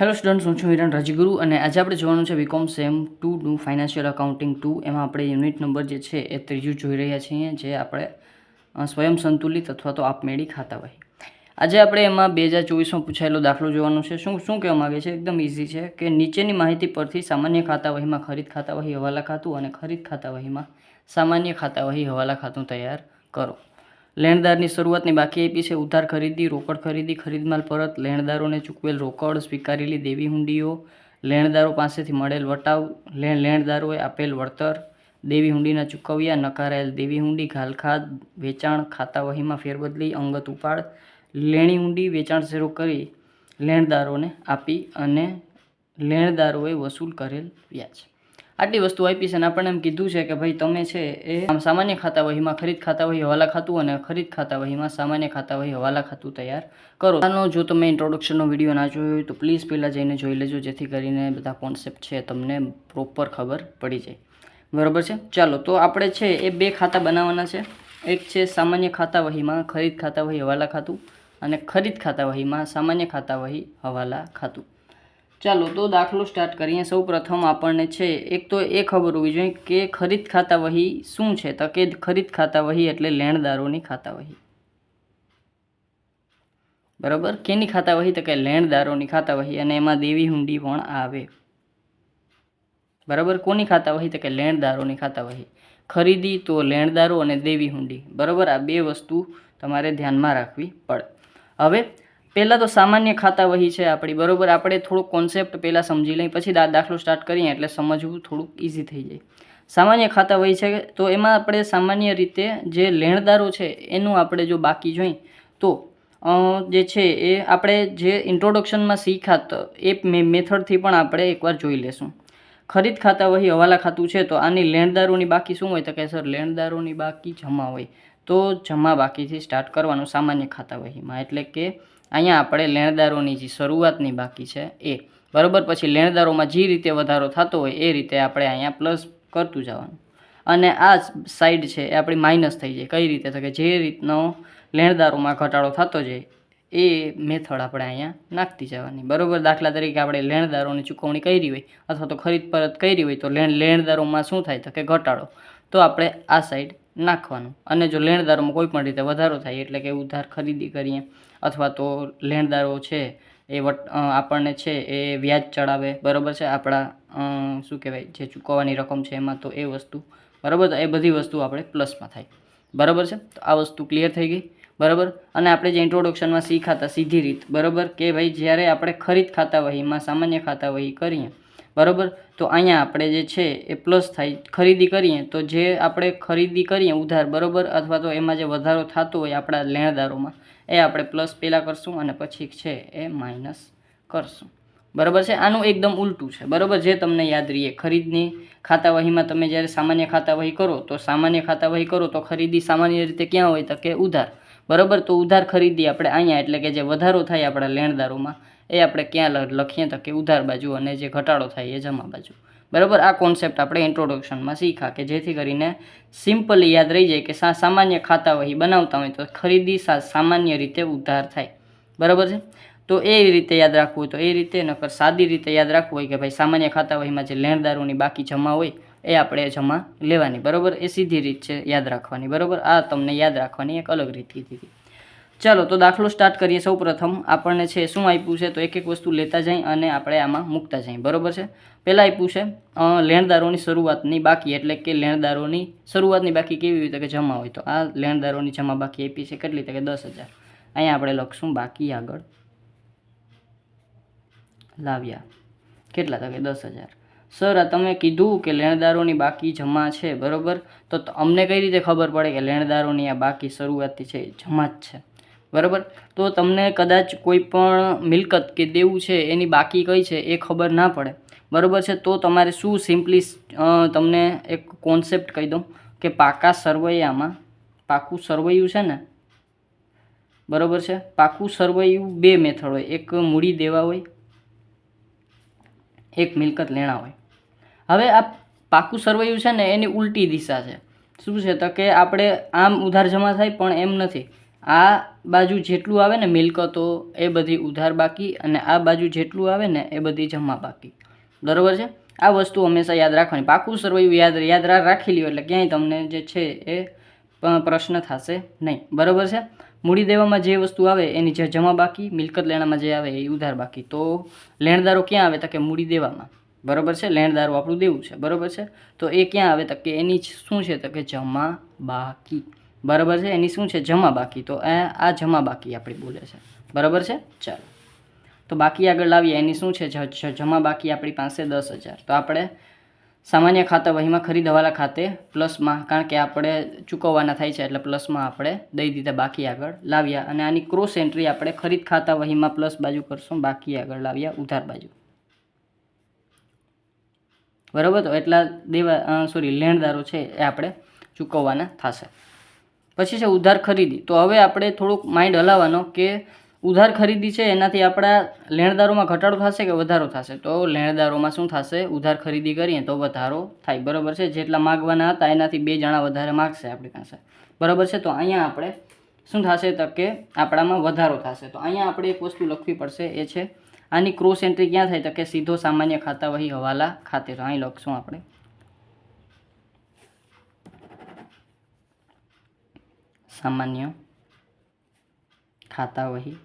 Hello students હું છું હિરણ રાજગુરુ અને આજે આપણે જોવાનું છે બીકોમ સેમ ટુનું ફાઇનાન્શિયલ અકાઉન્ટિંગ ટુ એમાં આપણે યુનિટ નંબર જે છે એ ત્રીજું જોઈ રહ્યા છીએ, જે આપણે સ્વયં સંતુલિત અથવા તો આપમેળી ખાતા હોય. આજે આપણે એમાં બે હજાર ચોવીસમાં પૂછાયેલો દાખલો જોવાનો છે. શું શું કહેવા માગે છે? એકદમ ઇઝી છે કે નીચેની માહિતી પરથી સામાન્ય ખાતા વહીમાં ખરીદ ખાતા વહી હવાલા ખાતું અને ખરીદ ખાતા વહીમાં સામાન્ય ખાતા વહી હવાલા ખાતું તૈયાર કરો. લેણદારની શરૂઆતની બાકી આપી છે. ઉધાર ખરીદી, રોકડ ખરીદી ખરીદમાલ પરત, લેણદારોને ચૂકવેલ રોકડ સ્વીકારેલી દેવી હુંડીઓ, લેણદારો પાસેથી મળેલ વટાવ લેણ લેણદારોએ આપેલ વળતર, દેવી હુંડીના ચૂકવ્યા, નકારાયેલ દેવી હુંડી ઘાલખાદ વેચાણ, ખાતા વહીમાં ફેરબદલી, અંગત ઉપાડ, લેણી હુંડી, વેચાણ શરૂ કરી, લેણદારોને આપી અને લેણદારોએ વસૂલ કરેલ વ્યાજ. આટલી વસ્તુ આપી છે અને આપણને એમ કીધું છે કે ભાઈ તમે છે એ આમ સામાન્ય ખાતા વહીમાં, ખરીદ ખાતા વહી હવાલા ખાતું અને ખરીદ ખાતા વહીમાં સામાન્ય ખાતા વહી હવાલા ખાતું તૈયાર કરો. આનો જો તમે ઇન્ટ્રોડક્શનનો વીડિયો ના જોયો હોય તો પ્લીઝ પહેલાં જઈને જોઈ લેજો, જેથી કરીને બધા કોન્સેપ્ટ છે તમને પ્રોપર ખબર પડી જાય. બરાબર છે? ચાલો, તો આપણે છે એ બે ખાતા બનાવવાના છે. એક છે સામાન્ય ખાતા વહીમાં, ખરીદ ખાતા વહી હવાલા ખાતું અને ખરીદ ખાતા વહીમાં સામાન્ય ખાતા વહી હવાલા ખાતું. ચાલો તો દાખલો સ્ટાર્ટ કરીએ. સૌ પ્રથમ આપણને છે, એક તો એ ખબર હોવી જોઈએ કે ખરીદ ખાતા વહી શું છે? તો કે ખરીદ ખાતા વહી એટલે લેણદારોની ખાતા વહી. બરાબર? કેની ખાતા વહી? તો કે લેણદારોની ખાતા વહી અને એમાં દેવી હુંડી પણ આવે. બરાબર? કોની ખાતા વહી? તો કે લેણદારોની ખાતા વહી. ખરીદી તો લેણદારો અને દેવી હુંડી. બરાબર? આ બે વસ્તુ તમારે ધ્યાનમાં રાખવી પડે. હવે પહેલાં તો સામાન્ય ખાતા વહી છે આપણી, બરાબર? આપણે થોડુંક કોન્સેપ્ટ પહેલાં સમજી લઈએ, પછી દાખલો સ્ટાર્ટ કરીએ એટલે સમજવું થોડુંક ઇઝી થઈ જાય. સામાન્ય ખાતા વહી છે, તો એમાં આપણે સામાન્ય રીતે જે લેણદારો છે, એનું આપણે જો બાકી જોઈએ તો જે છે એ આપણે જે ઇન્ટ્રોડક્શનમાં શીખાત એ મે, મેથડથી પણ આપણે એકવાર જોઈ લેશું. ખરીદ ખાતા વહી હવાલા ખાતું છે, તો આની લેણદારોની બાકી શું હોય તો કે, સર, લેણદારોની બાકી જમા હોય. તો જમા બાકીથી સ્ટાર્ટ કરવાનું સામાન્ય ખાતા વહીમાં, એટલે કે અહીંયા આપણે લેણદારોની જે શરૂઆતની બાકી છે એ. બરાબર, પછી લેણદારોમાં જે રીતે વધારો થતો હોય એ રીતે આપણે અહીંયા પ્લસ કરતું જવાનું. અને આ સાઈડ છે એ આપણી માઇનસ થઈ જાય. કઈ રીતે? તો કે જે રીતનો લેણદારોમાં ઘટાડો થતો જાય એ મેથડ આપણે અહીંયા નાખતી જવાની. બરાબર, દાખલા તરીકે આપણે લેણદારોની ચૂકવણી કરી હોય અથવા તો ખરીદ પરત કરી હોય તો લેણ લેણદારોમાં શું થાય? તો કે ઘટાડો. તો આપણે આ સાઈડ નાખવાનું. અને જો લેણદારોમાં કોઈ પણ રીતે વધારો થાય, એટલે કે ઉધાર ખરીદી કરીએ અથવા તો લેણદારો છે એ વટ આપણને છે એ વ્યાજ ચડાવે. બરાબર છે? આપણા શું કહેવાય, જે ચૂકવવાની રકમ છે એમાં તો એ વસ્તુ, બરાબર? એ બધી વસ્તુ આપણે પ્લસમાં થાય. બરાબર છે? તો આ વસ્તુ ક્લિયર થઈ ગઈ. બરાબર? અને આપણે જે ઇન્ટ્રોડક્શનમાં શીખાતા, સીધી રીત, બરાબર? કે ભાઈ જ્યારે આપણે ખરીદ ખાતા વહીમાં સામાન્ય ખાતા વહી કરીએ. બરાબર? તો અહીંયા આપણે જે છે એ પ્લસ થાય. ખરીદી કરીએ, તો જે આપણે ખરીદી કરીએ, ઉધાર, બરાબર? અથવા તો એમાં જે વધારો થતો હોય આપણા લેણદારોમાં એ આપણે પ્લસ પહેલાં કરશું અને પછી છે એ માઇનસ કરશું. બરાબર છે? આનું એકદમ ઉલટું છે. બરાબર? જે તમને યાદ રહીએ, ખરીદની ખાતાવહીમાં તમે જ્યારે સામાન્ય ખાતાવહી કરો, તો સામાન્ય ખાતાવહી કરો, તો ખરીદી સામાન્ય રીતે ક્યાં હોય તો કે ઉધાર. બરાબર? તો ઉધાર ખરીદી આપણે અહીંયા, એટલે કે જે વધારો થાય આપણા લેણદારોમાં, એ આપણે ક્યાં લખીએ તો કે ઉધાર બાજુ અને જે ઘટાડો થાય એ જમા બાજુ. બરાબર? આ કોન્સેપ્ટ આપણે ઇન્ટ્રોડક્શનમાં શીખા કે જેથી કરીને સિમ્પલી યાદ રહી જાય કે સા સામાન્ય ખાતા વહી બનાવતા હોય તો ખરીદી સા સામાન્ય રીતે ઉધાર થાય. બરાબર છે? તો એ રીતે યાદ રાખવું તો એ રીતે, નકર સાદી રીતે યાદ રાખવું હોય કે ભાઈ સામાન્ય ખાતા વહીમાં જે લેણદારોની બાકી જમા હોય એ આપણે જમા લેવાની. બરાબર? એ સીધી રીત છે યાદ રાખવાની. બરાબર? આ તમને યાદ રાખવાની એક અલગ રીત કીધી હતી. ચાલો, તો દાખલો સ્ટાર્ટ કરીએ સૌ પ્રથમ આપણને છે, શું આપ્યું છે? તો એક એક વસ્તુ લેતા જઈ અને આપણે આમાં મૂકતા જઈએ બરાબર છે? પહેલાં આપ્યું છે લેણદારોની શરૂઆતની બાકી. એટલે કે લેણદારોની શરૂઆતની બાકી કેવી રીતે કે જમા હોય. તો આ લેણદારોની જમા બાકી આપી છે કેટલી? તો કે દસ હજાર. અહીંયા આપણે લખશું, બાકી આગળ. લાવ્યા. કેટલા? તો કે દસ હજાર. સર, આ તમે કીધું કે લેણદારોની બાકી જમા છે, બરાબર? તો અમને કઈ રીતે ખબર પડે કે લેણદારોની આ બાકી શરૂઆતથી છે જમા જ છે? બરાબર? તો તમને કદાચ કોઈ પણ મિલકત કે દેવું છે, એની બાકી કઈ છે, એ ખબર ના પડે. બરાબર છે? તો તમારે શું સિમ્પલી તમને એક કોન્સેપ્ટ કહી દઉં કે પાકા સરવૈયામાં, પાકું સરવૈયું છે ને? બરાબર છે? પાકું સરવૈયું બે મેથડ હોય. એક મૂડી દેવા હોય, એક મિલકત લેણા હોય. હવે આ પાકું સરવૈયું છે ને, એની ઉલટી દિશા છે. શું છે? તો કે આપણે આમ ઉધાર જમા થાય, પણ એમ નથી. આ બાજુ જેટલું આવે ને મિલકતો, એ બધી ઉધાર બાકી અને આ બાજુ જેટલું આવે ને એ બધી જમા બાકી. બરાબર છે? આ વસ્તુ હંમેશા યાદ રાખવાની. પાકું સર્વૈવ યાદ યાદ રાખી લ્યો એટલે ક્યાંય તમને જે છે એ પ્રશ્ન થશે નહીં. બરાબર છે? મૂડી દેવામાં જે વસ્તુ આવે એની જે જમા બાકી, મિલકત લેણામાં જે આવે એ ઉધાર બાકી. તો લેણદારો ક્યાં આવે તો કે મૂડી દેવામાં. બરાબર છે? લેણદારો આપણું દેવું છે. બરાબર છે? તો એ ક્યાં આવે તો કે એની શું છે તો કે જમા બાકી. બરાબર છે? એની શું છે? જમા બાકી. તો આ જમા બાકી આપણી બોલે છે. બરાબર છે? ચાલો. તો બાકી આગળ લાવીએ. એની શું છે? જમા બાકી આપણી પાસે દસ હજાર. તો આપણે સામાન્ય ખાતા વહીમાં ખરીદ હવાલા ખાતે પ્લસમાં, કારણ કે આપણે ચૂકવવાના થાય છે એટલે પ્લસમાં આપણે દઈ દીધા બાકી આગળ લાવ્યા. અને આની ક્રોસ એન્ટ્રી આપણે ખરીદ ખાતા વહીમાં પ્લસ બાજુ કરશું, બાકી આગળ લાવ્યા ઉધાર બાજુ. બરાબર? તો એટલા દેવા સોરી લેણદારો છે એ આપણે ચૂકવવાના થશે. પછી છે ઉધાર ખરીદી. તો હવે આપણે થોડુંક માઇન્ડ હલાવવાનો કે ઉધાર ખરીદી છે એનાથી આપણા લેણદારોમાં ઘટાડો થશે કે વધારો થશે? તો લેણદારોમાં શું થશે? ઉધાર ખરીદી કરીએ તો વધારો થાય. બરાબર છે? જેટલા માગવાના હતા એનાથી બે જણા વધારે માગશે આપણી પાસે. બરાબર છે? તો અહીંયા આપણે શું થશે તો કે આપણામાં વધારો થશે. તો અહીંયા આપણે એક વસ્તુ લખવી પડશે. એ છે, આની ક્રોસ એન્ટ્રી ક્યાં થાય? તો કે સીધો સામાન્ય ખાતા વહી હવાલા ખાતે. તો અહીં લખશું આપણે. સામાન્ય ખાતા વહી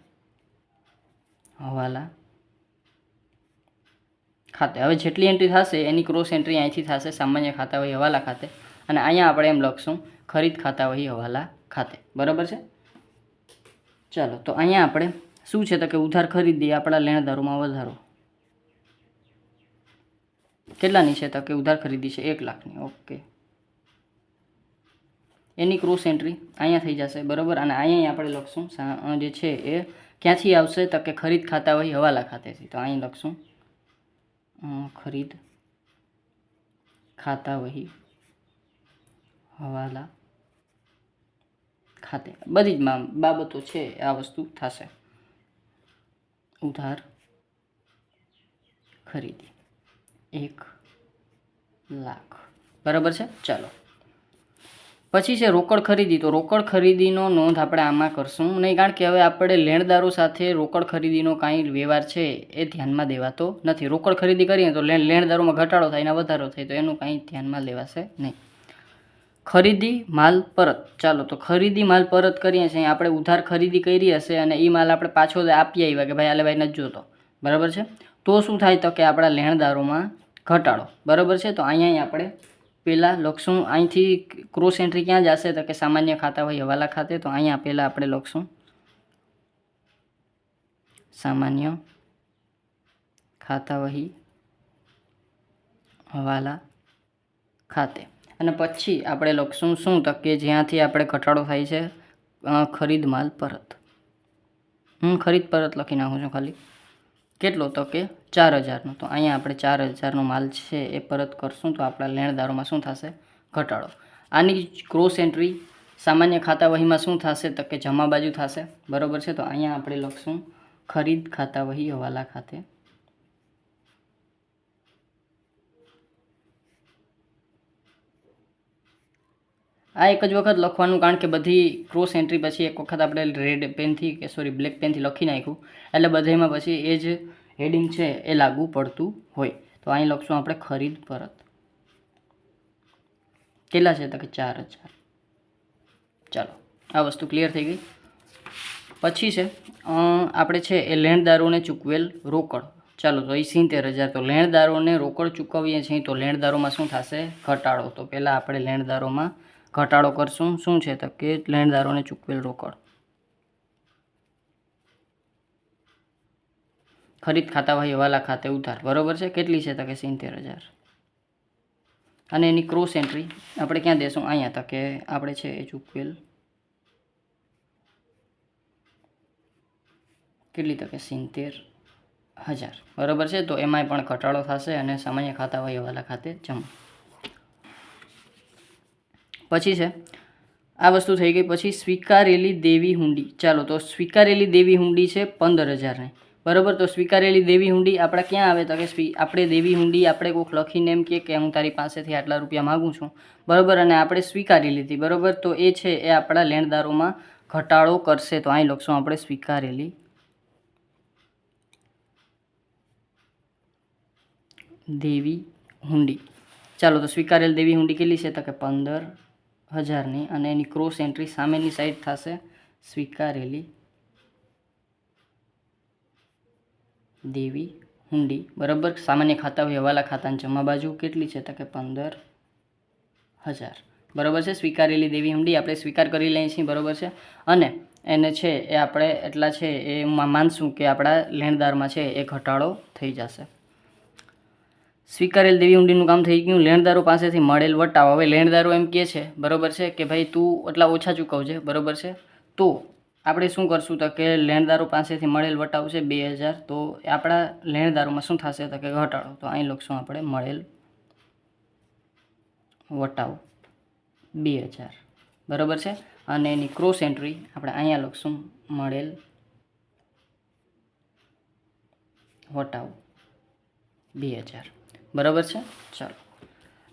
હવાલા ખાતે હવે જેટલી એન્ટ્રી થશે એની ક્રોસ એન્ટ્રી અહીંથી થશે સામાન્ય ખાતા વહી હવાલા ખાતે અને અહીંયા આપણે એમ લખશું ખરીદ ખાતા વહી હવાલા ખાતે બરાબર છે ચાલો તો અહીંયા આપણે શું છે તો કે ઉધાર ખરીદી આપણા લેણદારોમાં વધારો। કેટલાની છે તો કે ઉધાર ખરીદી છે? એક લાખની, ઓકે. એની ક્રોસ એન્ટ્રી અહીંયા થઈ જશે, બરાબર? અને અહીંયા આપણે લખશું જે છે એ ક્યાંથી આવશે? તો કે ખરીદ ખાતા હોય હવાલા ખાતેથી તો અહીં લખશું. ખરીદ ખાતા વહી હવાલા ખાતે. બધી જ બાબતો છે, આ વસ્તુ થશે. ઉધાર, ખરીદી. એક લાખ. બરાબર છે? ચાલો. પછી છે રોકડ ખરીદી. તો રોકડ ખરીદીનો નોંધ આપણે આમાં કરશું. નહીં, કારણ કે હવે આપણે લેણદારો સાથે રોકડ ખરીદીનો કાંઈ વ્યવહાર છે એ ધ્યાનમાં દેવાતો નથી. રોકડ ખરીદી કરીએ તો લેણ, લેણદારોમાં ઘટાડો થાય ને વધારો થાય તો એનું કાંઈ ધ્યાનમાં લેવાશે નહીં. ખરીદી માલ પરત. ચાલો, તો ખરીદી માલ પરત કરીએ છીએ. આપણે ઉધાર ખરીદી કરી હશે અને એ માલ આપણે પાછો આપી આવ્યા કે ભાઈ, આલે ભાઈ, નથી જોતો. બરાબર છે? તો શું થાય તો કે આપણા લેણદારોમાં ઘટાડો. બરાબર છે? તો અહીંયા આપણે પહેલાં લખશું. અહીંથી ક્રોસ એન્ટ્રી ક્યાં જશે? તો કે સામાન્ય ખાતા હોય હવાલા ખાતે. તો અહીંયા પહેલાં આપણે લખશું. સામાન્ય ખાતા વહી હવાલા ખાતે. અને પછી આપણે લખશું શું? તો કે જ્યાંથી આપણે ઘટાડો થાય છે ખરીદ માલ પરત. હું ખરીદ પરત લખી નાખું છું ખાલી. કેટલો? તો કે ચાર હજારનો. તો અહીંયા આપણે ચાર હજારનો માલ છે એ પરત કરશું તો આપણા લેણદારોમાં શું થશે? ઘટાડો. આની ક્રોસ એન્ટ્રી સામાન્ય ખાતા વહીમાં શું થશે? તો કે જમા બાજુ થશે. બરાબર છે? તો અહીંયા આપણે લખશું ખરીદ ખાતા વહી હવાલા ખાતે. આ એક જ વખત લખવાનું કારણ કે બધી ક્રોસ એન્ટ્રી પછી એક વખત આપણે રેડ પેનથી કે સોરી બ્લેક પેનથી લખી નાખ્યું. એટલે બધામાં પછી એ જ હેડિંગ છે એ લાગુ પડતું હોય. તો અહીં લખશું આપણે ખરીદ પરત. કેટલા છે? તો કે ચાર હજાર. ચાલો, આ વસ્તુ ક્લિયર થઈ ગઈ. પછી છે આપણે છે એ લેણદારોને ચૂકવેલ રોકડ. ચાલો, તો એ સિત્તેર હજાર. તો લેણદારોને રોકડ ચૂકવીએ છીએ, તો લેણદારોમાં શું થશે? ઘટાડો. તો પહેલાં આપણે લેણદારોમાં ઘટાડો કરશું. શું છે? તો કે લેણદારોને ચૂકવેલ રોકડ. ખરીદ ખાતા હોય હવાલા ખાતે ઉધાર. બરોબર છે? કેટલી છે તો કે સિત્તેર હજાર. અને એની ક્રોસ એન્ટ્રી આપણે ક્યાં દેશું? અહીંયા તો કે આપણે છે એ ચૂકવેલ કેટલી તો કે સિત્તેર હજાર. બરાબર છે? તો એમાંય પણ ઘટાડો થશે અને સામાન્ય ખાતા હોય હવાલા ખાતે જમા. પછી છે, આ વસ્તુ થઈ ગઈ. પછી સ્વીકારેલી દેવી હુંડી. ચાલો, તો સ્વીકારેલી દેવી હુંડી છે પંદર હજારની. બરાબર, તો સ્વીકારેલી દેવી હુંડી આપણે ક્યાં આવે? તો કે આપણે દેવી હુંડી આપણે કોઈક લખીને એમ કે હું તારી પાસેથી આટલા રૂપિયા માગું છું. બરાબર, અને આપણે સ્વીકારી લીધી. બરાબર, તો એ છે, એ આપણા લેણદારોમાં ઘટાડો કરશે. તો અહીં લખશું આપણે સ્વીકારેલી દેવી હુંડી. ચાલો, તો સ્વીકારેલ દેવી હુંડી કેટલી છે? તો કે પંદર હજારની, અને એની ક્રોસ એન્ટ્રી સામેની સાઈડ થશે સ્વીકારેલી દેવી, હુંડી, બરાબર? સામાન્ય ખાતા હોય ખાતાની જમા બાજુ કેટલી છે? તો કે પંદર હજાર. બરાબર છે? સ્વીકારેલી દેવી, હુંડી, આપણે સ્વીકાર કરી લઈએ છીએ, બરાબર છે? અને એને છે, એ આપણે એટલા છે, એ માનશું કે આપણા લેણદારમાં છે, એ ઘટાડો થઈ જશે. સ્વીકારેલ દેવી, હુંડીનું કામ થઈ ગયું. લેણદારો પાસેથી મળેલ વટાવ. હવે લેણદારો એમ કહે છે, બરાબર છે? કે ભાઈ, તું એટલા ઓછા ચૂકવજે, બરાબર છે? તો આપણે શું કરશું તો કે લેણદારો પાસેથી મળેલ વટાવ છે બે હજાર, તો આપણા લેણદારોમાં શું થશે તો કે ઘટાડો? તો અહીં લખશું આપણે મળેલ વટાવ બે હજાર. બરાબર છે? અને એની ક્રોસ એન્ટ્રી આપણે અહીંયા લખશું મળેલ વટાવ બે હજાર. બરાબર છે? ચાલો.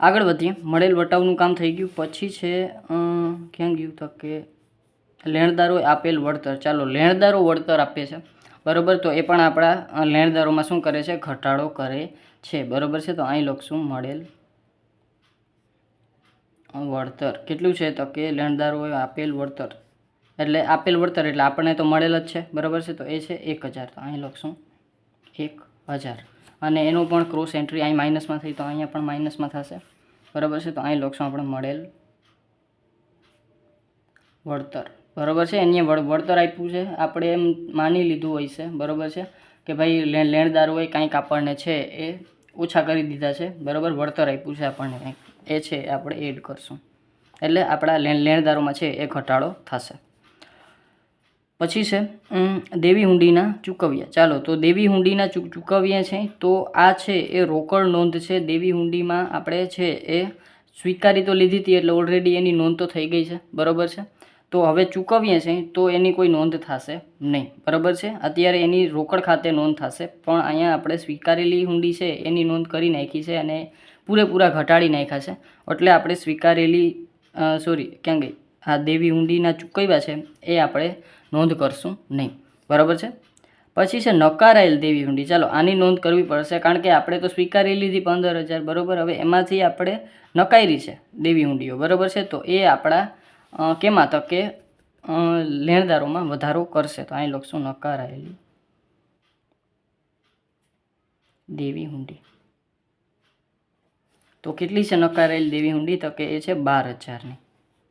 આગળ વધીએ. મળેલ વટાવનું કામ થઈ ગયું. પછી છે ક્યાં ગયું તો કે લેણદારોએ આપેલ વળતર. ચાલો, લેણદારો વળતર આપે છે બરાબર? તો એ પણ આપણા લેણદારોમાં શું કરે છે? ઘટાડો કરે છે. બરાબર છે? તો અહીં લખશું મળેલ વળતર. કેટલું છે તો કે લેણદારોએ આપેલ વળતર? એટલે આપેલ વળતર એટલે આપણને તો મળેલ જ છે. બરાબર છે? તો એ છે એક હજાર. તો અહીં લખશું એક હજાર. અને એનું પણ ક્રોસ એન્ટ્રી અહીં માઇનસમાં થઈ, તો અહીંયા પણ માઇનસમાં થશે. બરાબર છે? તો અહીં લખશું આપણે મળેલ વળતર. બરાબર છે? એની વળતર આપ્યું છે. આપણે એમ માની લીધું હોય છે. બરાબર છે? કે ભાઈ લે લેણદારોએ કાંઈક આપણને છે એ ઓછા કરી દીધા છે. બરાબર? વળતર આપ્યું છે આપણને કંઈક. એ છે આપણે એડ કરશું. એટલે આપણા લેણ, લેણદારોમાં છે એ ઘટાડો થશે. પછી છે દેવી હુંડીના ચૂકવ્યા. ચાલો, તો દેવી હુંડીના ચૂકવ્યા છે, તો આ છે એ રોકડ નોંધ છે. દેવી હુંડીમાં આપણે છે એ સ્વીકારી તો લીધી હતી, એટલે ઓલરેડી એની નોંધ તો થઈ ગઈ છે. બરાબર છે? તો હવે ચૂકવીએ છીએ, તો એની કોઈ નોંધ થશે નહીં. બરાબર છે? અત્યારે એની રોકડ ખાતે નોંધ થશે, પણ અહીંયા આપણે સ્વીકારેલી હુંડી છે, એની નોંધ કરી નાખી છે અને પૂરેપૂરા ઘટાડી નાખ્યા છે. એટલે આપણે સ્વીકારેલી સોરી ક્યાં ગઈ આ દેવી હુંડીના ચૂકવ્યા છે, એ આપણે નોંધ કરશું નહીં. બરાબર છે? પછી છે નકારાયેલ દેવી હુંડી. ચાલો, આની નોંધ કરવી પડશે, કારણ કે આપણે તો સ્વીકારી લીધી પંદર હજાર, બરાબર? હવે એમાંથી આપણે નકારી છે દેવી હુંડીઓ. બરાબર છે? તો એ આપણા કેમાં તો કે લેણદારોમાં વધારો કરશે. તો અહીં લખશું નકારાયેલી દેવી હુંડી. તો કેટલી છે નકારાયેલી દેવી હુંડી? તો કે એ છે બાર હજારની.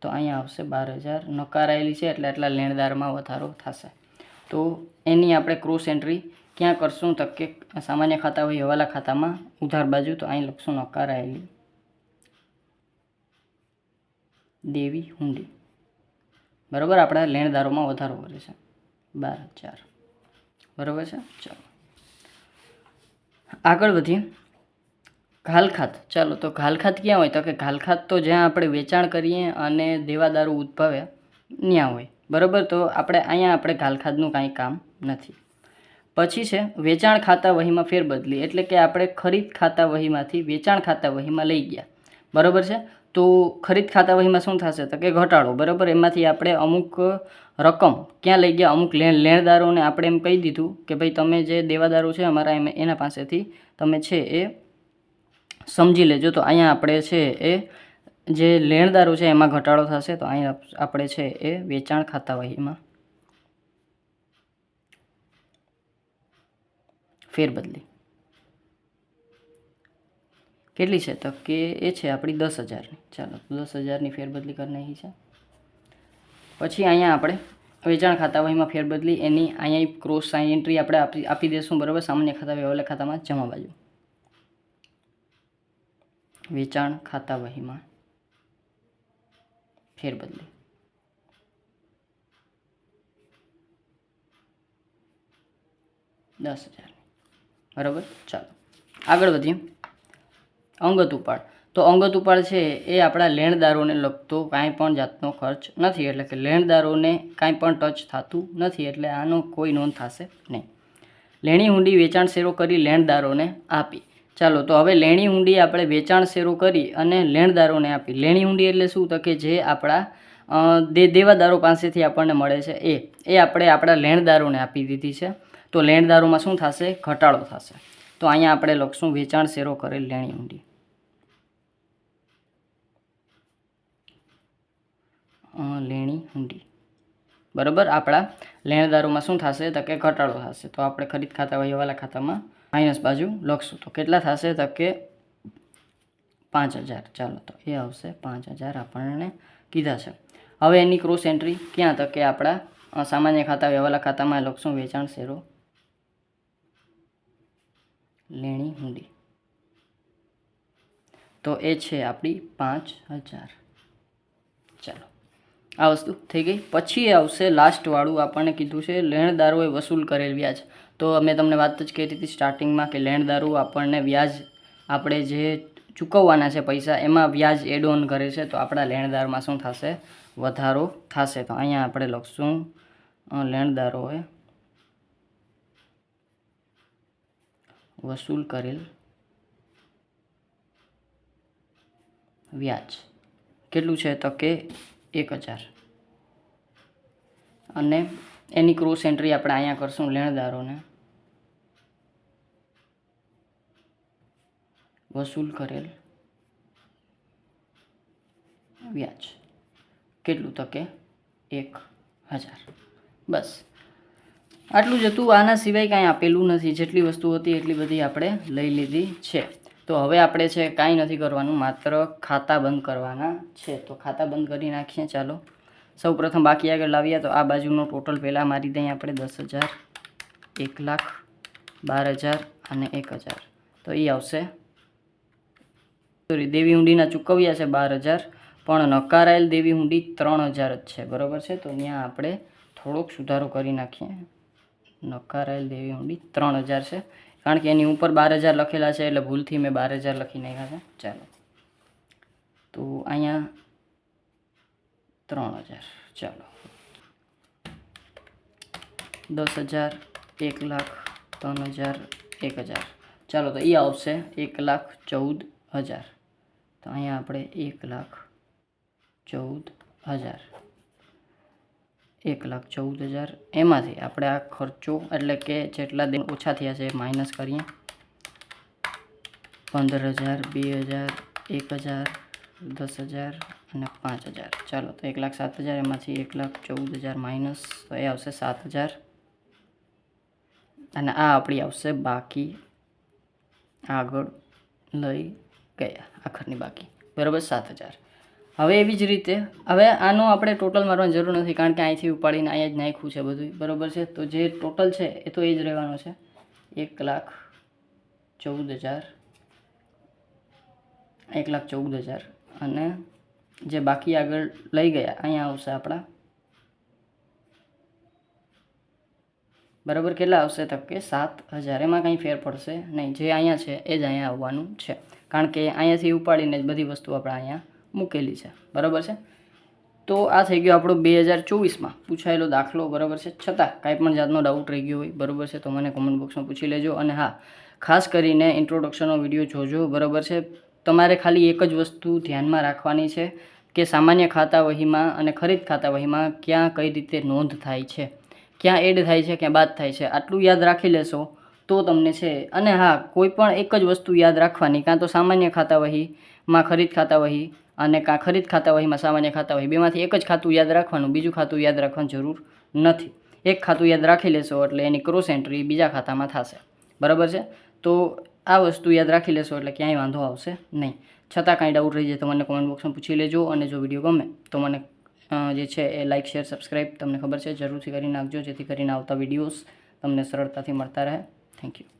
તો અહીંયા આવશે બાર હજાર. નકારાયેલી છે એટલે એટલા લેણદારમાં વધારો થશે. તો એની આપણે ક્રોસ એન્ટ્રી ક્યાં કરશું? તો કે સામાન્ય ખાતા હોય, હવાલા ખાતામાં. ઉધાર બાજુ. તો અહીં લખશું નકારાયેલી દેવી હુંડી. બરાબર? આપણા લેણદારોમાં વધારો કરે છે. બાર હજાર બરાબર છે? ચાલો. આગળ વધીએ ઘાલખાત. ચાલો, તો ઘાલખાત ક્યાં હોય? તો કે ઘાલખાત તો જ્યાં આપણે વેચાણ કરીએ અને દેવાદારો ઉદ્ભવે, ત્યાં હોય. બરાબર? તો આપણે અહીંયા આપણે ઘાલખાતનું કાંઈ કામ નથી. પછી છે, વેચાણ ખાતા વહીમાં ફેરબદલી. એટલે કે આપણે ખરીદ ખાતા વહીમાંથી વેચાણ ખાતા વહીમાં લઈ ગયા. બરાબર છે? તો ખરીદ ખાતા વહીમાં શું થશે? તો કે ઘટાડો, બરાબર? એમાંથી આપણે અમુક રકમ ક્યાં લઈ ગયા? અમુક લેણ લેણદારોને આપણે એમ કહી દીધું કે ભાઈ, તમે જે દેવાદારો છે અમારા એમ, એના પાસેથી તમે છે એ સમજી લેજો. તો અહીંયા આપણે છે એ, જે લેણદારો છે એમાં ઘટાડો થશે, તો અહીંયા આપણે છે એ વેચાણ ખાતા વહીમાં ફેરબદલી. કેટલી છે તો કે એ છે આપણી દસ હજારની. ચાલો દસ હજારની ફેરબદલી કરી નાખી છે. પછી અહીંયા આપણે વેચાણ ખાતા વહીમાં ફેરબદલી એની અહીંયા ક્રોસ સાઇન એન્ટ્રી આપણે આપી આપી દઈશું બરાબર? સામાન્ય ખાતા વ્યવહાર ખાતામાં જમા બાજુ. વેચાણ ખાતા વહીમાં ફેરબદલી. દસ હજારની. બરાબર? ચાલો. આગળ વધીએ. અંગત ઉપાડ. તો અંગત ઉપાડ છે એ આપણા લેણદારોને લગતો કાંઈ પણ જાતનો ખર્ચ નથી. એટલે કે લેણદારોને કાંઈ પણ ટચ થતું નથી. એટલે આનો કોઈ નોંધ થશે નહીં. લેણી હુંડી વેચાણ શેરો કરી લેણદારોને આપી. ચાલો, તો હવે લેણી હુંડી આપણે વેચાણ શેરો કરી અને લેણદારોને આપી. લેણી હુંડી એટલે શું? તો કે જે આપણા દે, દેવાદારો પાસેથી આપણને મળે છે એ. એ આપણે આપણા લેણદારોને આપી દીધી છે. તો લેણદારોમાં શું થશે? ઘટાડો થશે. તો અહીંયા આપણે લખશું વેચાણ શેરો કરેલ લેણી ઊંડી લેણી હુંડી બરાબર? આપણા લેણદારોમાં શું થશે તો કે ઘટાડો થશે. તો આપણે ખરીદ ખાતા વહીવાલા ખાતામાં માઇનસ બાજુ લખશું. તો કેટલા થશે તો કે પાંચ હજાર. ચાલો, તો એ આવશે પાંચ હજાર આપણને કીધા છે. હવે એની ક્રોસ એન્ટ્રી ક્યાં તો કે આપણા સામાન્ય ખાતા વ્યવહાર ખાતામાં લખશું વેચાણ શેરો. લેણી હુંડી તો એ છે આપણી પાંચ હજાર. ચાલો. આ વસ્તુ થઈ ગઈ. પછી આવશે લાસ્ટવાળું આપણને કીધું છે, લેણદારોએ વસૂલ કરેલ વ્યાજ. તો મેં તમને વાત જ કરી હતી સ્ટાર્ટિંગમાં કે લેણદારો આપણને વ્યાજ, આપણે જે ચૂકવવાના છે પૈસા, એમાં વ્યાજ એડ ઓન કરે છે. તો આપણા લેણદારમાં શું થશે? વધારો થશે. તો અહીંયા આપણે લખશું લેણદારોએ વસૂલ કરેલ વ્યાજ. કેટલું છે? તો કે એક હજાર. અને એની ક્રોસ એન્ટ્રી આપણે અહીંયા કરશું લેણદારોને. વસૂલ કરેલ વ્યાજ. કેટલું તકે? એક હજાર. બસ. આટલું જ હતું. આના સિવાય કાંઈ આપેલું નથી. જેટલી વસ્તુ હતી એટલી બધી આપણે લઈ લીધી છે. તો હવે આપણે છે કાંઈ નથી કરવાનું, માત્ર ખાતા બંધ કરવાના છે. તો ખાતા બંધ કરી નાખીએ, ચાલો. સૌ પ્રથમ બાકી આગળ લાવીએ, તો આ બાજુનો ટોટલ પહેલાં મારી દઈએ આપણે દસ હજાર, એક લાખ, બાર હજાર અને એક હજાર. તો એ આવશે. સોરી દેવી હુંડીના ચૂકવ્યા છે બાર હજાર, પણ નકારાયેલ દેવી હુંડી ત્રણ હજાર જ છે. બરાબર છે? તો ત્યાં આપણે થોડોક સુધારો કરી નાખીએ. નકારાયેલ દેવી હુંડી ત્રણ હજાર છે. કારણ કે એની ઉપર બાર હજાર લખેલા છે એટલે ભૂલથી મેં બાર હજાર લખી નાખ્યા છે. ચાલો. તો અહીંયા ત્રણ હજાર. ચાલો. દસ હજાર, એક લાખ, ત્રણ હજાર, એક હજાર. ચાલો, તો એ આવશે. એક લાખ ચૌદ હજાર. તો અહીંયા આપણે એક લાખ ચૌદ હજાર. એક લાખ ચૌદ હજાર. એમાંથી આપણે આ ખર્ચો એટલે કે જેટલા દિન ઓછા થયા છે એ માઇનસ કરીએ. પંદર હજાર, બે હજાર, એક હજાર, દસ હજાર અને પાંચ હજાર. ચાલો, તો એક લાખ સાત હજાર, એમાંથી એક લાખ ચૌદ હજાર માઇનસ તો એ આવશે સાત હજાર. અને આ આપણી આવશે બાકી. આગળ લઈ ગયા, આખરની બાકી. બરાબર સાત હજાર. હવે એવી જ રીતે, હવે આનો આપણે ટોટલ મારવાની જરૂર નથી, કારણ કે અહીંથી ઉપાડીને અહીંયા જ નાખ્યું છે બધું બરાબર છે? તો જે ટોટલ છે, એ તો એ જ રહેવાનો છે. એક લાખ ચૌદ હજાર, એક લાખ ચૌદ હજાર. અને જે બાકી આગળ લઈ ગયા, અહીંયા આવશે આપણા. બરાબર? કેટલા આવશે તો કે સાત હજાર. એમાં કંઈ ફેર પડશે નહીં. જે અહીંયા છે, એ જ અહીંયા આવવાનું છે. કારણ કે અહીંયાથી ઉપાડીને જ બધી વસ્તુ આપણે અહીંયા મૂકેલી છે. બરાબર છે? તો આ થઈ ગયો આપણો બે હજાર ચોવીસમાં. પૂછાયેલો દાખલો, બરાબર છે? છતાં કાંઈ પણ જાતનો ડાઉટ રહી ગયો હોય, બરાબર છે? તો મને કોમેન્ટ બોક્સમાં પૂછી લેજો. અને હા, ખાસ કરીને ઇન્ટ્રોડક્શનનો વીડિયો જોજો, બરાબર છે? તમારે ખાલી એક જ વસ્તુ ધ્યાનમાં રાખવાની છે કે સામાન્ય ખાતા વહીમાં અને ખરીદ ખાતા વહીમાં ક્યાં કઈ રીતે નોંધ થાય છે? ક્યાં એડ થાય છે, ક્યાં બાદ થાય છે? આટલું યાદ રાખી લેશો તો તમને છે. અને હા, કોઈ પણ એક જ વસ્તુ યાદ રાખવાની. કાં તો સામાન્ય ખાતા વહીમાં ખરીદ ખાતા વહી અને કાં ખરીદ ખાતા વહીમાં સામાન્ય ખાતા હોય, બેમાંથી એક જ ખાતું યાદ રાખવાનું, બીજું ખાતું યાદ રાખવાની જરૂર નથી. એક ખાતું યાદ રાખી લેશો એટલે એની ક્રોસ એન્ટ્રી બીજા ખાતામાં થશે. બરાબર છે? તો આ વસ્તુ યાદ રાખી લેશો એટલે ક્યાંય વાંધો આવશે નહીં. છતાં કાંઈ ડાઉટ રહી જાય તો મને કોમેન્ટ બોક્સમાં પૂછી લેજો અને જો વીડિયો ગમે તો મને જે છે એ લાઇક શેર સબસ્ક્રાઈબ તમને ખબર છે. જરૂરથી કરી નાખજો જેથી કરીને આવતા વિડીયોઝ તમને સરળતાથી મળતા રહે. Thank you